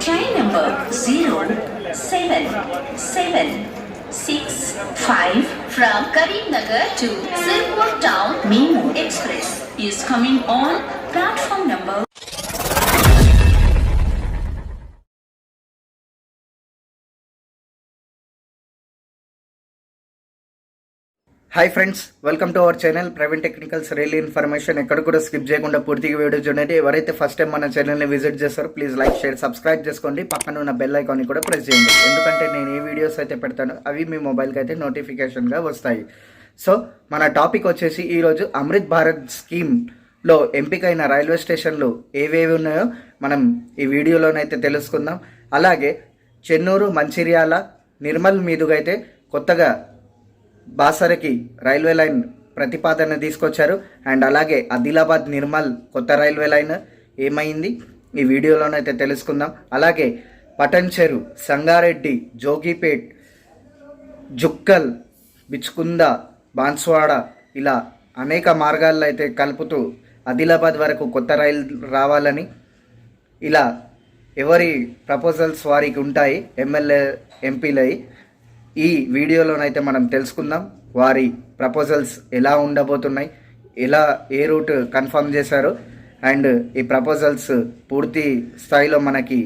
Train number 07765 From Karimnagar to Sirpur Town Memo Express is coming on. Platform number hi friends welcome to our channel private technicals rail information ఎక్కడ కూడా skip చేయకుండా పూర్తిగా video చూడండి. ఎవరైతే first time మన ఛానల్ని visit చేస్తారో please like share subscribe చేసుకోండి. పక్కన ఉన్న బెల్ ఐకాన్ని కూడా ప్రెస్ చేయండి. ఎందుకంటే నేను ఏ వీడియోస్ అయితే పెడతానో అవి మీ మొబైల్కి అయితే నోటిఫికేషన్గా వస్తాయి. సో మన టాపిక్ వచ్చేసి ఈరోజు అమృత్ భారత్ స్కీమ్లో ఎంపికైన రైల్వే స్టేషన్లు ఏవేవి ఉన్నాయో మనం ఈ వీడియోలోనైతే తెలుసుకుందాం. అలాగే చెన్నూరు మంచిర్యాల నిర్మల్ మీదుగా అయితే కొత్తగా బాసరకి రైల్వే లైన్ ప్రతిపాదన తీసుకొచ్చారు. అండ్ అలాగే ఆదిలాబాద్ నిర్మల్ కొత్త రైల్వే లైన్ ఏమైంది? ఈ వీడియోలోనైతే తెలుసుకుందాం. అలాగే పటన్చెరు సంగారెడ్డి జోగిపేట్ జుక్కల్ బిచ్కుంద బాన్స్వాడ ఇలా అనేక మార్గాల్లో అయితే కలుపుతూ ఆదిలాబాద్ వరకు కొత్త రైలు రావాలని ఇలా ఎవరి ప్రపోజల్స్ వారికి ఉంటాయి? ఎమ్మెల్యే ఎంపీలై ఈ వీడియోలోనైతే మనం తెలుసుకుందాం వారి ప్రపోజల్స్ ఎలా ఉండబోతున్నాయి ఎలా ఏ రూట్ కన్ఫర్మ్ చేశారు అండ్ ఈ ప్రపోజల్స్ పూర్తి స్థాయిలో మనకి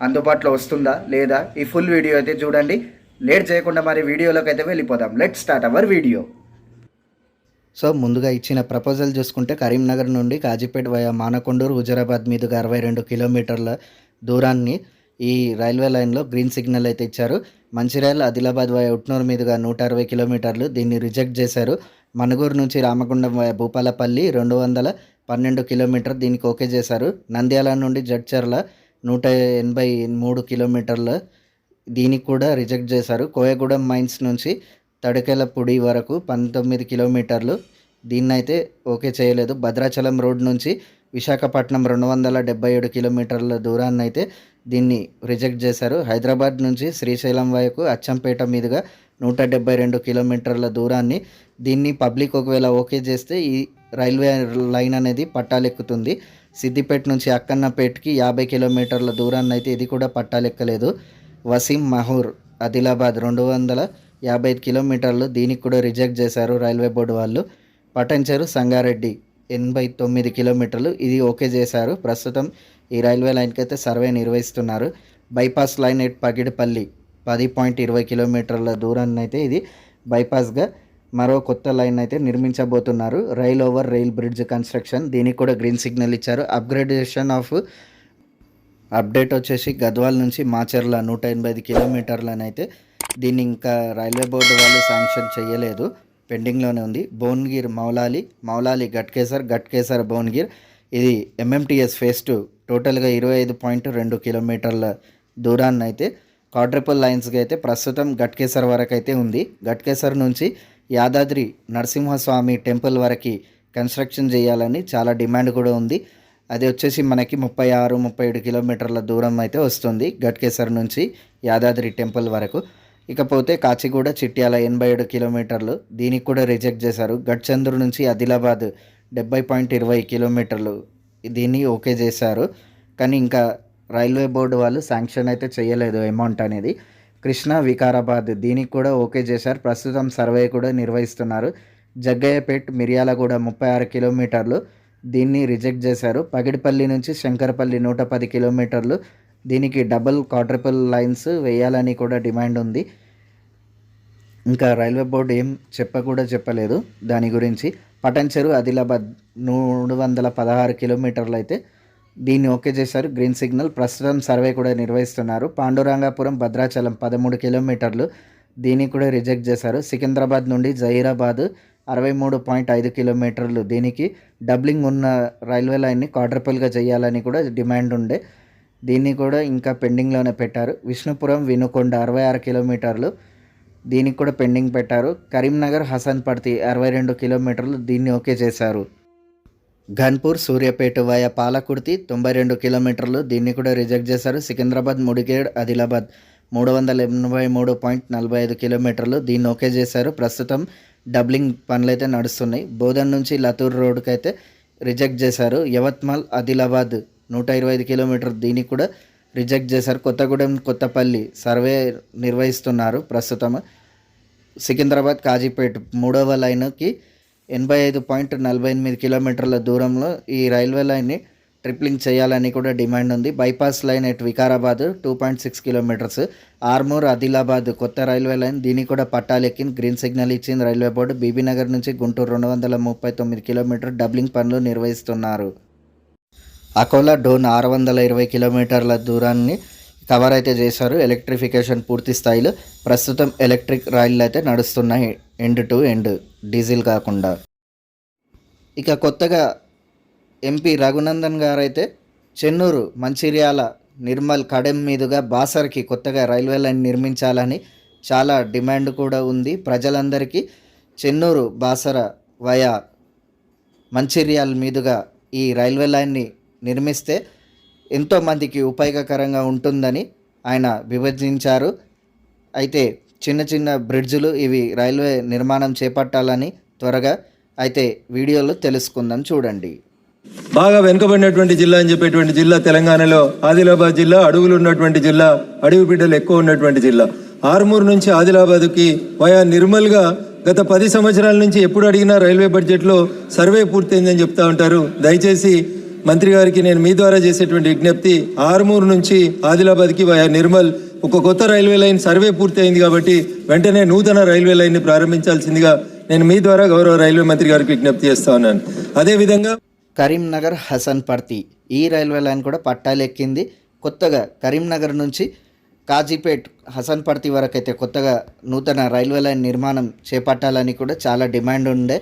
అందుబాటులో వస్తుందా లేదా? ఈ ఫుల్ వీడియో అయితే చూడండి. లేట్ చేయకుండా మరి వీడియోలోకి అయితే వెళ్ళిపోదాం. Let start our video so ముందుగా ఇచ్చిన ప్రపోజల్ చూసుకుంటే కరీంనగర్ నుండి కాజీపేట వయా మానకొండూరు హుజరాబాద్ మీదుగా అరవై రెండు కిలోమీటర్ల దూరాన్ని ఈ రైల్వే లైన్లో గ్రీన్ సిగ్నల్ అయితే ఇచ్చారు. మంచిర్యాల ఆదిలాబాద్ వయ ఉట్నూరు మీదుగా నూట అరవై కిలోమీటర్లు దీన్ని రిజెక్ట్ చేశారు. మనుగూరు నుంచి రామగుండం వయ భూపాలపల్లి రెండు వందల పన్నెండు కిలోమీటర్ దీనికి ఓకే చేశారు. నంద్యాల నుండి జడ్చర్ల నూట ఎనభై మూడు కిలోమీటర్ల దీనికి కూడా రిజెక్ట్ చేశారు. కోయగూడెం మైన్స్ నుంచి తడకెలపూడి వరకు పంతొమ్మిది కిలోమీటర్లు దీన్నైతే ఓకే చేయలేదు. భద్రాచలం రోడ్ నుంచి విశాఖపట్నం రెండు వందల డెబ్బై ఏడు కిలోమీటర్ల దూరాన్ని అయితే దీన్ని రిజెక్ట్ చేశారు. హైదరాబాద్ నుంచి శ్రీశైలం వైపు అచ్చంపేట మీదుగా నూట డెబ్బై రెండు కిలోమీటర్ల దూరాన్ని దీన్ని పబ్లిక్ ఒకవేళ ఓకే చేస్తే ఈ రైల్వే లైన్ అనేది పట్టాలెక్కుతుంది. సిద్దిపేట నుంచి అక్కన్నపేటకి యాభై కిలోమీటర్ల దూరాన్ని అయితే ఇది కూడా పట్టాలెక్కలేదు. వసీం మహూర్ ఆదిలాబాద్ రెండు వందల యాభై ఐదు కిలోమీటర్లు దీనికి కూడా రిజెక్ట్ చేశారు రైల్వే బోర్డు వాళ్ళు. పటంచెరు సంగారెడ్డి ఎనభై తొమ్మిది కిలోమీటర్లు ఇది ఓకే చేశారు. ప్రస్తుతం ఈ రైల్వే లైన్కి అయితే సర్వే నిర్వహిస్తున్నారు. బైపాస్ లైన్ ఎట్ పగిడిపల్లి పది పాయింట్ ఇరవై కిలోమీటర్ల దూరాన్ని అయితే ఇది బైపాస్గా మరో కొత్త లైన్ అయితే నిర్మించబోతున్నారు. Rail over rail bridge construction దీనికి కూడా గ్రీన్ సిగ్నల్ ఇచ్చారు. అప్గ్రేడేషన్ ఆఫ్ అప్డేట్ వచ్చేసి గద్వాల్ నుంచి మాచర్ల నూట ఎనభై ఐదు కిలోమీటర్లనైతే దీన్ని ఇంకా రైల్వే బోర్డు వాళ్ళు శాంక్షన్ చేయలేదు. పెండింగ్లోనే ఉంది. భువనగిర్ మౌలాలి మౌలాలి గట్కేసర్ గట్కేసర్ భువనగిర్. ఇది ఎంఎంటీఎస్ ఫేస్ టూ టోటల్గా ఇరవై ఐదు పాయింట్ రెండు కిలోమీటర్ల దూరాన్ని అయితే క్వాడ్రిపుల్ లైన్స్కి అయితే ప్రస్తుతం గట్కేసర్ వరకు అయితే ఉంది. గట్కేసర్ నుంచి యాదాద్రి నరసింహస్వామి టెంపుల్ వరకు కన్స్ట్రక్షన్ చేయాలని చాలా డిమాండ్ కూడా ఉంది. అది వచ్చేసి మనకి ముప్పై ఆరు ముప్పై ఏడు కిలోమీటర్ల దూరం అయితే వస్తుంది గట్కేసర్ నుంచి యాదాద్రి టెంపుల్ వరకు. ఇకపోతే కాచిగూడ చిట్యాల ఎనభై ఏడు కిలోమీటర్లు దీనికి కూడా రిజెక్ట్ చేశారు. గడ్చంద్రు నుంచి ఆదిలాబాద్ డెబ్బై పాయింట్ ఇరవై కిలోమీటర్లు దీన్ని ఓకే చేశారు. కానీ ఇంకా రైల్వే బోర్డు వాళ్ళు శాంక్షన్ అయితే చేయలేదు అమౌంట్ అనేది. కృష్ణా వికారాబాద్ దీనికి కూడా ఓకే చేశారు. ప్రస్తుతం సర్వే కూడా నిర్వహిస్తున్నారు. జగ్గయ్యపేట్ మిర్యాలగూడ ముప్పై ఆరు కిలోమీటర్లు దీన్ని రిజెక్ట్ చేశారు. పగిడిపల్లి నుంచి శంకరపల్లి నూట పది కిలోమీటర్లు దీనికి డబుల్ క్వాడ్రిపుల్ లైన్స్ వేయాలని కూడా డిమాండ్ ఉంది. ఇంకా రైల్వే బోర్డు ఏం చెప్ప కూడా చెప్పలేదు. దాని గురించి పటన్ చెరువు ఆదిలాబాద్ మూడు వందల పదహారు కిలోమీటర్లు అయితే దీన్ని ఓకే చేశారు. గ్రీన్ సిగ్నల్ ప్రస్తుతం సర్వే కూడా నిర్వహిస్తున్నారు. పాండురంగాపురం భద్రాచలం పదమూడు కిలోమీటర్లు దీన్ని కూడా రిజెక్ట్ చేశారు. సికింద్రాబాద్ నుండి జహీరాబాద్ అరవై మూడు పాయింట్ ఐదు కిలోమీటర్లు దీనికి డబ్లింగ్ ఉన్న రైల్వే లైన్ని క్వాడ్రపుల్గా చేయాలని కూడా డిమాండ్ ఉండే. దీన్ని కూడా ఇంకా పెండింగ్లోనే పెట్టారు. విష్ణుపురం వినుకొండ అరవై ఆరు కిలోమీటర్లు దీనికి కూడా పెండింగ్ పెట్టారు. కరీంనగర్ హసన్పర్తి అరవై రెండు కిలోమీటర్లు దీన్ని ఓకే చేశారు. ఘన్పూర్ సూర్యాపేట వయా పాలకుర్తి తొంభై రెండు కిలోమీటర్లు దీన్ని కూడా రిజెక్ట్ చేశారు. సికింద్రాబాద్ ముడిగేడ్ ఆదిలాబాద్ మూడు వందల ఎనభై మూడు పాయింట్ నలభై ఐదు కిలోమీటర్లు దీన్ని ఓకే చేశారు. ప్రస్తుతం డబ్లింగ్ పనులు అయితే నడుస్తున్నాయి. బోధన్ నుంచి లతూర్ రోడ్కి అయితే రిజెక్ట్ చేశారు. యవత్మల్ ఆదిలాబాద్ నూట ఇరవై ఐదు కిలోమీటర్ దీనికి కూడా రిజెక్ట్ చేశారు. కొత్తగూడెం కొత్తపల్లి సర్వే నిర్వహిస్తున్నారు ప్రస్తుతం. సికింద్రాబాద్ కాజీపేట్ మూడవ లైన్కి ఎనభై ఐదు పాయింట్ నలభై ఎనిమిది కిలోమీటర్ల దూరంలో ఈ రైల్వే లైన్ని ట్రిప్లింగ్ చేయాలని కూడా డిమాండ్ ఉంది. Bypass line at Vikarabad two point six kilometres. Armoor Adilabad కొత్త రైల్వే లైన్ దీనికి కూడా పట్టాలెక్కిన గ్రీన్ సిగ్నల్ ఇచ్చింది రైల్వే బోర్డు. బీబీనగర్ నుంచి గుంటూరు రెండు వందల ముప్పై తొమ్మిది కిలోమీటర్ డబ్లింగ్ పనులు నిర్వహిస్తున్నారు. అకోలా డోన్ ఆరు వందల ఇరవై కిలోమీటర్ల దూరాన్ని కవర్ అయితే చేశారు. ఎలక్ట్రిఫికేషన్ పూర్తి స్థాయిలో ప్రస్తుతం ఎలక్ట్రిక్ రైళ్ళు అయితే నడుస్తున్నాయి. ఎండ్ టు ఎండ్ డీజిల్ కాకుండా. ఇక కొత్తగా ఎంపీ రఘునందన్ గారైతే చెన్నూరు మంచిర్యాల నిర్మల్ కడెం మీదుగా బాసర్కి కొత్తగా రైల్వే లైన్ నిర్మించాలని చాలా డిమాండ్ కూడా ఉంది. ప్రజలందరికీ చెన్నూరు బాసర వయా మంచిర్యాల మీదుగా ఈ రైల్వే లైన్ని నిర్మిస్తే ఎంతోమందికి ఉపయోగకరంగా ఉంటుందని ఆయన విభజించారు. అయితే చిన్న చిన్న బ్రిడ్జులు ఇవి రైల్వే నిర్మాణం చేపట్టాలని త్వరగా అయితే వీడియోలో తెలుసుకుందాం చూడండి. బాగా వెనుకబడినటువంటి జిల్లా అని చెప్పేటువంటి జిల్లా తెలంగాణలో ఆదిలాబాద్ జిల్లా అడవులు ఉన్నటువంటి జిల్లా అడవి బిడ్డలు ఎక్కువ ఉన్నటువంటి జిల్లా. ఆరుమూరు నుంచి ఆదిలాబాద్కి వయా నిర్మల్గా గత పది సంవత్సరాల నుంచి ఎప్పుడు అడిగినా రైల్వే బడ్జెట్లో సర్వే పూర్తయిందని చెప్తా ఉంటారు. దయచేసి మంత్రి గారికి నేను మీ ద్వారా చేసేటువంటి విజ్ఞప్తి ఆరుమూరు నుంచి ఆదిలాబాద్కి వయా నిర్మల్ ఒక కొత్త రైల్వే లైన్ సర్వే పూర్తి అయింది కాబట్టి వెంటనే నూతన రైల్వే లైన్ని ప్రారంభించాల్సిందిగా నేను మీ ద్వారా గౌరవ రైల్వే మంత్రి గారికి విజ్ఞప్తి చేస్తా ఉన్నాను. అదేవిధంగా కరీంనగర్ హసన్పర్తి ఈ రైల్వే లైన్ కూడా పట్టాలెక్కింది. కొత్తగా కరీంనగర్ నుంచి కాజీపేట్ హసన్పర్తి వరకు అయితే కొత్తగా నూతన రైల్వే లైన్ నిర్మాణం చేపట్టాలని కూడా చాలా డిమాండ్ ఉండే.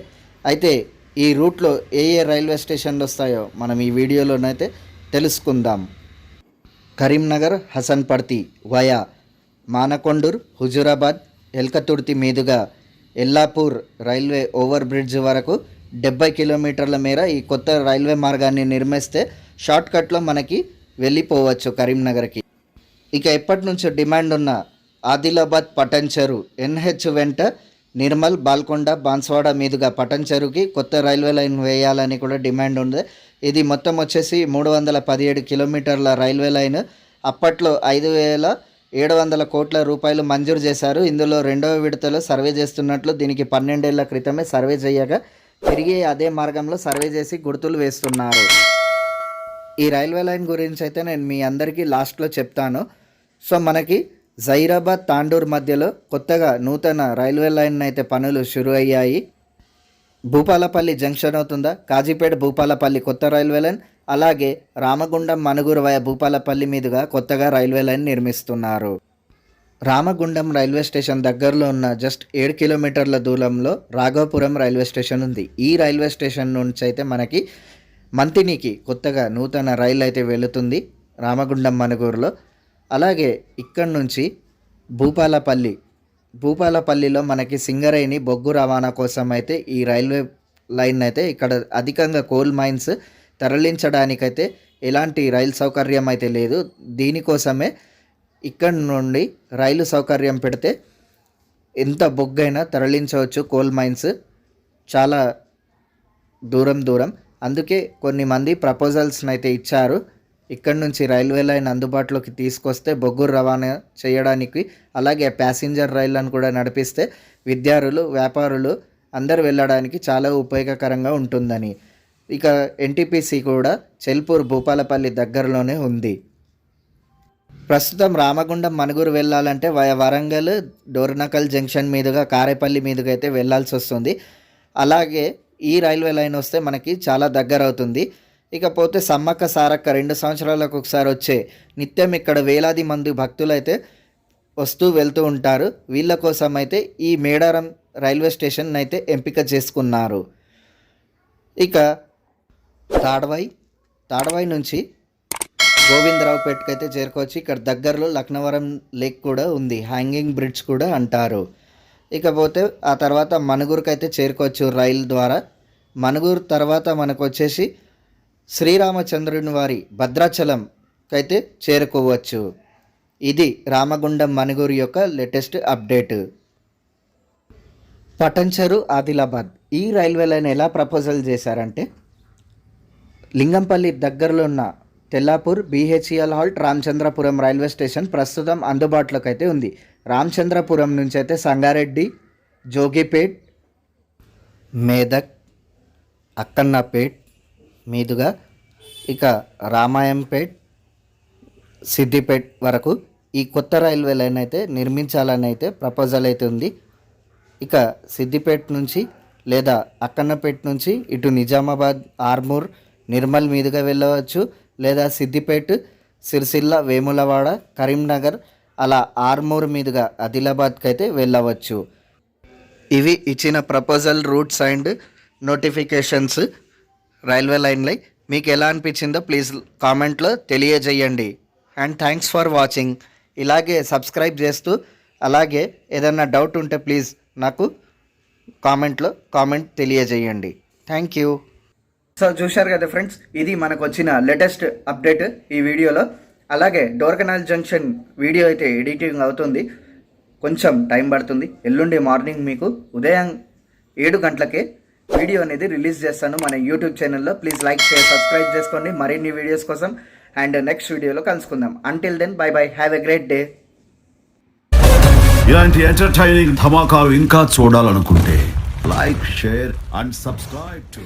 అయితే ఈ రూట్లో ఏ ఏ రైల్వే స్టేషన్లు వస్తాయో మనం ఈ వీడియోలోనైతే తెలుసుకుందాం. కరీంనగర్ హసన్పర్తి వయా మానకొండూర్ హుజురాబాద్ ఎల్కతుర్తి మీదుగా ఎల్లాపూర్ రైల్వే ఓవర్ బ్రిడ్జ్ వరకు డెబ్బై కిలోమీటర్ల మేర ఈ కొత్త రైల్వే మార్గాన్ని నిర్మిస్తే షార్ట్కట్లో మనకి వెళ్ళిపోవచ్చు కరీంనగర్కి. ఇక ఎప్పటి నుంచో డిమాండ్ ఉన్న ఆదిలాబాద్ పటంచెరు ఎన్హెచ్ వెంట నిర్మల్ బాల్కొండ బాన్స్వాడ మీదుగా పటంచెరుకి కొత్త రైల్వే లైన్ వేయాలని కూడా డిమాండ్ ఉంది. ఇది మొత్తం వచ్చేసి మూడు వందల పదిహేడు కిలోమీటర్ల రైల్వే లైన్. అప్పట్లో ఐదు వేల ఏడు వందల కోట్ల రూపాయలు మంజూరు చేశారు. ఇందులో రెండవ విడతలో సర్వే చేస్తున్నట్లు దీనికి పన్నెండేళ్ళ క్రితమే సర్వే చేయగా తిరిగి అదే మార్గంలో సర్వే చేసి గుర్తులు వేస్తున్నారు. ఈ రైల్వే లైన్ గురించి అయితే నేను మీ అందరికీ లాస్ట్లో చెప్తాను. సో మనకి జైరాబాద్ తాండూర్ మధ్యలో కొత్తగా నూతన రైల్వే లైన్ అయితే పనులు షురు అయ్యాయి భూపాలపల్లి జంక్షన్ అవుతుందా? కాజీపేట భూపాలపల్లి కొత్త రైల్వే లైన్. అలాగే రామగుండం మనుగురు వయ భూపాలపల్లి మీదుగా కొత్తగా రైల్వే లైన్ నిర్మిస్తున్నారు. రామగుండం రైల్వే స్టేషన్ దగ్గరలో ఉన్న జస్ట్ ఏడు కిలోమీటర్ల దూరంలో రాఘవపురం రైల్వే స్టేషన్ ఉంది. ఈ రైల్వే స్టేషన్ నుంచి అయితే మనకి మంతినికి కొత్తగా నూతన రైలు అయితే వెళుతుంది. రామగుండం మనుగూరులో అలాగే ఇక్కడి నుంచి భూపాలపల్లి. భూపాలపల్లిలో మనకి సింగరేణి బొగ్గు రవాణా కోసం అయితే ఈ రైల్వే లైన్ అయితే ఇక్కడ అధికంగా కోల్ మైన్స్ తరలించడానికైతే ఎలాంటి రైలు సౌకర్యం అయితే లేదు. దీనికోసమే ఇక్కడ నుండి రైలు సౌకర్యం పెడితే ఎంత బొగ్గైనా తరలించవచ్చు కోల్ మైన్స్. చాలా దూరం దూరం. అందుకే కొన్ని మంది ప్రపోజల్స్ని అయితే ఇచ్చారు. ఇక్కడ నుంచి రైల్వే లైన్ అందుబాటులోకి తీసుకొస్తే బొగ్గు రవాణా చేయడానికి అలాగే ప్యాసింజర్ రైళ్ళను కూడా నడిపిస్తే విద్యార్థులు వ్యాపారులు అందరు వెళ్ళడానికి చాలా ఉపయోగకరంగా ఉంటుందని. ఇక ఎన్టీపీసీ కూడా చెల్పూర్ భూపాలపల్లి దగ్గరలోనే ఉంది. ప్రస్తుతం రామగుండం మనుగురు వెళ్ళాలంటే వయ వరంగల్ డోర్నకల్ జంక్షన్ మీదుగా కారేపల్లి మీదుగా అయితే వెళ్ళాల్సి వస్తుంది అలాగే ఈ రైల్వే లైన్ వస్తే మనకి చాలా దగ్గర అవుతుంది ఇకపోతే సమ్మక్క సారక్క రెండు సంవత్సరాలకు ఒకసారి వచ్చే నిత్యం ఇక్కడ వేలాది మంది భక్తులు అయితే వస్తూ వెళ్తూ ఉంటారు. వీళ్ళ కోసం అయితే ఈ మేడారం రైల్వే స్టేషన్ అయితే ఎంపిక చేసుకున్నారు. ఇక తాడవాయి తాడవాయి నుంచి గోవిందరావుపేటకి అయితే చేరుకోవచ్చు. ఇక్కడ దగ్గరలో లక్నవరం లేక్ కూడా ఉంది. హ్యాంగింగ్ బ్రిడ్జ్ కూడా అంటారు. ఇకపోతే ఆ తర్వాత మనుగురుకి అయితే చేరుకోవచ్చు రైలు ద్వారా. మనుగురు తర్వాత మనకు వచ్చేసి శ్రీరామచంద్రుని వారి భద్రాచలం అయితే చేరుకోవచ్చు. ఇది రామగుండం మనుగురు యొక్క లేటెస్ట్ అప్డేట్. పటంచెరు ఆదిలాబాద్. ఈ రైల్వే లైన్ ఎలా ప్రపోజల్ చేశారంటే లింగంపల్లి దగ్గరలో ఉన్న Tellapur BHEL halt Ramachandrapuram railway station ప్రస్తుతం అందుబాటులోకి అయితే ఉంది. రామచంద్రపురం నుంచి అయితే సంగారెడ్డి జోగిపేట్ మేదక్ అక్కన్నపేట్ మీదుగా ఇక రామాయంపేట్ సిద్దిపేట్ వరకు ఈ కొత్త రైల్వే లైన్ అయితే నిర్మించాలని అయితే ప్రపోజల్ అయితే ఉంది. ఇక సిద్దిపేట్ నుంచి లేదా అక్కన్నపేట నుంచి ఇటు నిజామాబాద్ ఆర్మూర్ నిర్మల్ మీదుగా వెళ్ళవచ్చు. లేదా సిద్దిపేట్ సిరిసిల్ల వేములవాడ కరీంనగర్ అలా ఆర్మూర్ మీదుగా ఆదిలాబాద్కి అయితే వెళ్ళవచ్చు. ఇవి ఇచ్చిన proposal routes and notifications railway లైన్లై మీకు ఎలా అనిపించిందో ప్లీజ్ కామెంట్లో తెలియజేయండి. And thanks for watching. ఇలాగే సబ్స్క్రైబ్ చేస్తూ అలాగే ఏదైనా డౌట్ ఉంటే ప్లీజ్ నాకు కామెంట్లో కామెంట్ తెలియజేయండి. Thank you. సో చూశారు కదా ఫ్రెండ్స్ ఇది మనకు వచ్చిన లేటెస్ట్ అప్డేట్ ఈ వీడియోలో. అలాగే డోర్ కెనాల్ జంక్షన్ వీడియో అయితే ఎడిటింగ్ అవుతుంది. కొంచెం టైం పడుతుంది. ఎల్లుండి మార్నింగ్ మీకు ఉదయం ఏడు గంటలకే వీడియో అనేది రిలీజ్ చేస్తాను మన యూట్యూబ్ ఛానల్లో. ప్లీజ్ లైక్ షేర్ సబ్స్క్రైబ్ చేసుకోండి. మరిన్ని వీడియోస్ కోసం అండ్ నెక్స్ట్ వీడియోలో కలుసుకుందాం. Until then bye bye have a great day ఇలాంటి ఎంటర్టైనింగ్ ధమాకాలు ఇంకా చూడాలనుకుంటే like share and subscribe to